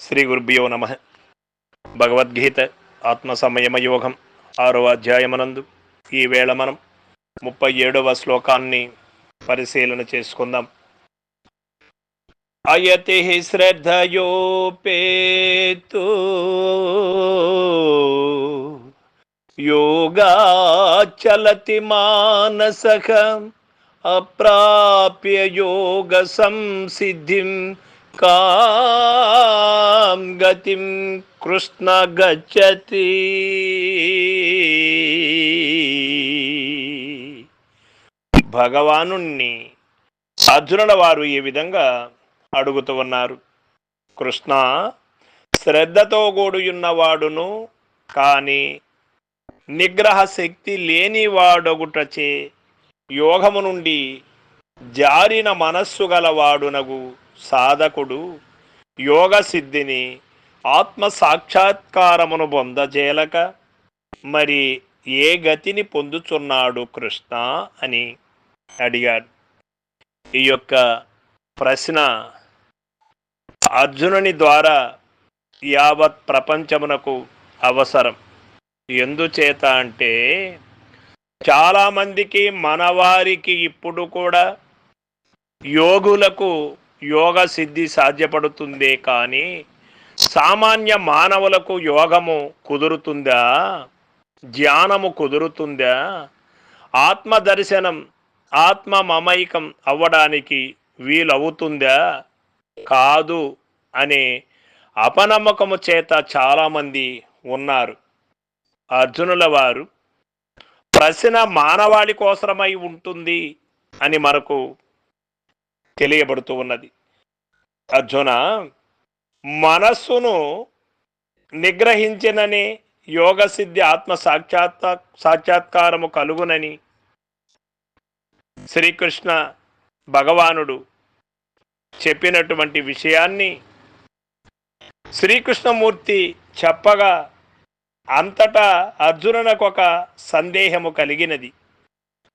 శ్రీ గురుభ్యో నమ. భగవద్గీత ఆత్మ సమయమ యోగం ఆరో అధ్యాయమనందు ఈ వేళ మనం ముప్పై ఏడవ శ్లోకాన్ని పరిశీలన చేసుకుందాం. అయతి శ్రద్ధయోపేతు యోగా చలతి మానసక అప్రాప్య యోగ సంసిద్ధిం కాం గతిం కృష్ణ గచ్చతి. భగవానుణ్ణి అర్జునుల వారు ఈ విధంగా అడుగుతూ ఉన్నారు. కృష్ణ శ్రద్ధతో కూడియున్నవాడును కానీ నిగ్రహ శక్తి లేనివాడొగుటచే యోగము నుండి జారిన మనస్సు గలవాడునగు. సాధకుడు యోగ సిద్ధిని ఆత్మ సాక్షాత్కారమును పొందజేలక మరి ఏ గతిని పొందుచున్నాడు కృష్ణ అని అడిగాడు. ఈ యొక్క ప్రశ్న అర్జునుని ద్వారా యావత్ ప్రపంచమునకు అవసరం. ఎందుచేత అంటే చాలామందికి మనవారికి ఇప్పుడు కూడా యోగులకు యోగ సిద్ధి సాధ్యపడుతుందే కానీ సామాన్య మానవులకు యోగము కుదురుతుందా? ధ్యానము కుదురుతుందా? ఆత్మ దర్శనం ఆత్మ మమైకం అవ్వడానికి వీలవుతుందా? కాదు అనే అపనమ్మకము చేత చాలామంది ఉన్నారు. అర్జునుల వారు ప్రశ్న మానవాళి కోసమై ఉంటుంది అని మనకు తెలియబడుతూ ఉన్నది. అర్జున మనస్సును నిగ్రహించినని యోగ సిద్ధి ఆత్మ సాక్షాత్ సాక్షాత్కారము కలుగునని శ్రీకృష్ణ భగవానుడు చెప్పినటువంటి విషయాన్ని శ్రీకృష్ణమూర్తి చెప్పగా అంతటా అర్జునునకు ఒక సందేహము కలిగినది.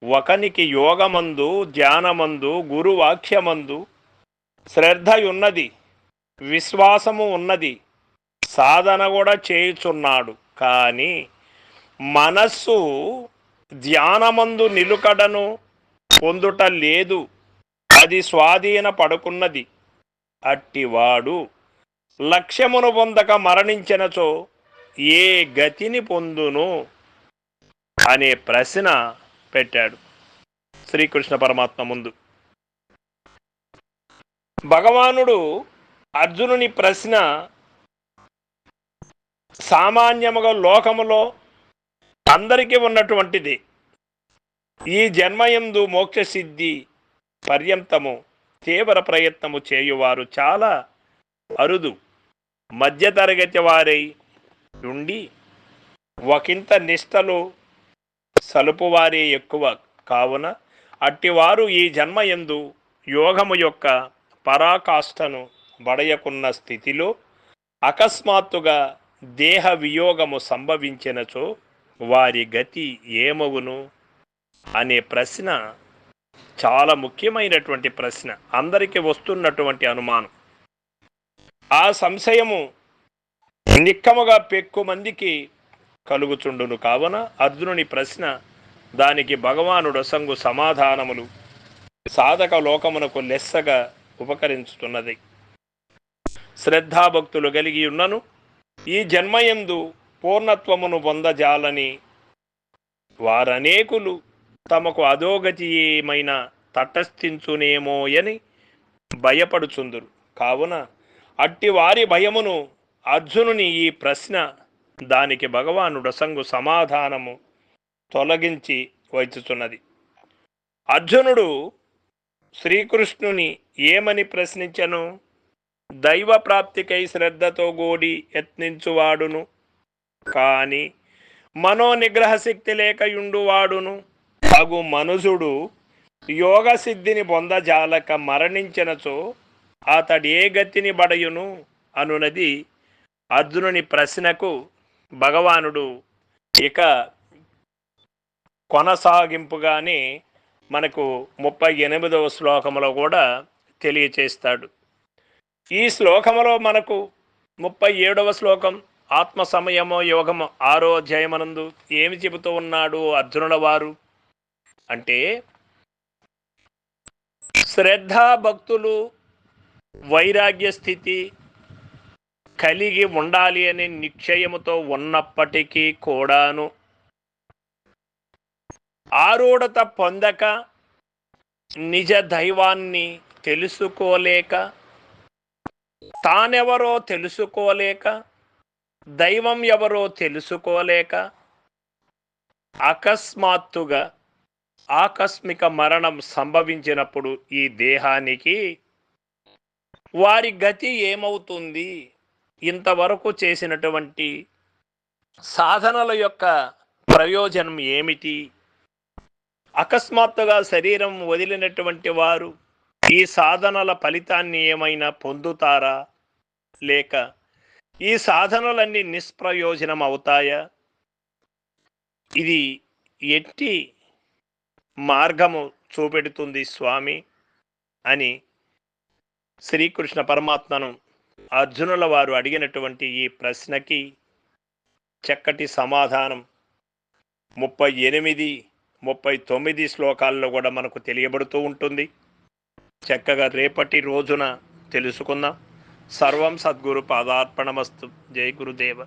ఒకనికి యోగమందు ధ్యానమందు గురువాక్యమందు శ్రద్ధయున్నది విశ్వాసము ఉన్నది సాధన కూడా చేయుచున్నాడు. కానీ మనస్సు ధ్యానమందు నిలుకడను పొందుట లేదు అది స్వాధీన పడుకున్నది. అట్టివాడు లక్ష్యమును పొందక మరణించినచో ఏ గతిని పొందును అనే ప్రశ్న పెట్టాడు. శ్రీకృష్ణ పరమాత్మ ముందు. భగవానుడు అర్జునుని ప్రశ్న సామాన్యముగా లోకములో అందరికీ ఉన్నటువంటిది. ఈ జన్మయందు మోక్ష సిద్ధి పర్యంతము తీవ్ర ప్రయత్నము చేయువారు చాలా అరుదు. మధ్యతరగతి వారై ఉండి ఒకంత నిష్టలు సలుపువారే ఎక్కువ కావున అట్టివారు ఈ జన్మయందు యోగము యొక్క పరాకాష్ఠను బడయకున్న స్థితిలో అకస్మాత్తుగా దేహ వియోగము సంభవించినచో వారి గతి ఏమవును అనే ప్రశ్న చాలా ముఖ్యమైనటువంటి ప్రశ్న. అందరికీ వస్తున్నటువంటి అనుమానం. ఆ సంశయము నిక్కముగా పెక్కు మందికి కలుగుచుండును కావున అర్జునుని ప్రశ్న దానికి భగవానుడు సంగు సమాధానములు సాధక లోకమునకు లెస్సగా ఉపకరించుతున్నది. శ్రద్ధాభక్తులు కలిగి ఉన్నను. ఈ జన్మయందు పూర్ణత్వమును పొందజాలని వారనేకులు తమకు అధోగతి ఏమైనా తటస్థించునేమోయని భయపడుచుందురు. కావున అట్టి వారి భయమును అర్జునుని ఈ ప్రశ్న దానికి భగవానుడు సంగు సమాధానము తొలగించి వచ్చుచున్నది అర్జునుడు శ్రీకృష్ణుని ఏమని ప్రశ్నించను? దైవ ప్రాప్తికై శ్రద్ధతో కూడి యత్నించువాడును. కాని మనోనిగ్రహ శక్తి లేకయుండువాడును. అగు మనుజుడు యోగ సిద్ధిని పొందజాలక మరణించినచో అతడు ఏ గతిని బడయును అనునది అర్జునుని ప్రశ్నకు భగవానుడు ఇక కొనసాగింపుగానే మనకు ముప్పై ఎనిమిదవ శ్లోకములో కూడా తెలియచేస్తాడు. ఈ శ్లోకములో మనకు ముప్పై ఏడవ శ్లోకం ఆత్మ సమయమో యోగము ఆరో అధ్యాయమనందు ఏమి చెబుతూ ఉన్నాడు అర్జునుల వారు? అంటే శ్రద్ధా భక్తులు వైరాగ్య స్థితి కలిగి ఉండాలి అనే నిశ్చయముతో ఉన్నప్పటికీ కూడాను ఆరూఢత పొందక నిజ దైవాన్ని తెలుసుకోలేక తానెవరో తెలుసుకోలేక దైవం ఎవరో తెలుసుకోలేక అకస్మాత్తుగా ఆకస్మిక మరణం సంభవించినప్పుడు ఈ దేహానికి వారి గతి ఏమవుతుంది? ఇంతవరకు చేసినటువంటి సాధనల యొక్క ప్రయోజనం ఏమిటి? అకస్మాత్తుగా శరీరం వదిలినటువంటి వారు ఈ సాధనల ఫలితాన్ని ఏమైనా పొందుతారా? లేక ఈ సాధనలన్నీ నిష్ప్రయోజనం అవుతాయా? ఇది ఎట్టి మార్గము చూపెడుతుంది స్వామి అని శ్రీకృష్ణ పరమాత్మను అర్జునుల వారు అడిగినటువంటి ఈ ప్రశ్నకి చక్కటి సమాధానం ముప్పై ఎనిమిది ముప్పై తొమ్మిది శ్లోకాల్లో కూడా మనకు తెలియబడుతూ ఉంటుంది. చక్కగా రేపటి రోజున తెలుసుకుందాం. సర్వం సద్గురు పాదార్పణమస్తు. జై గురుదేవ.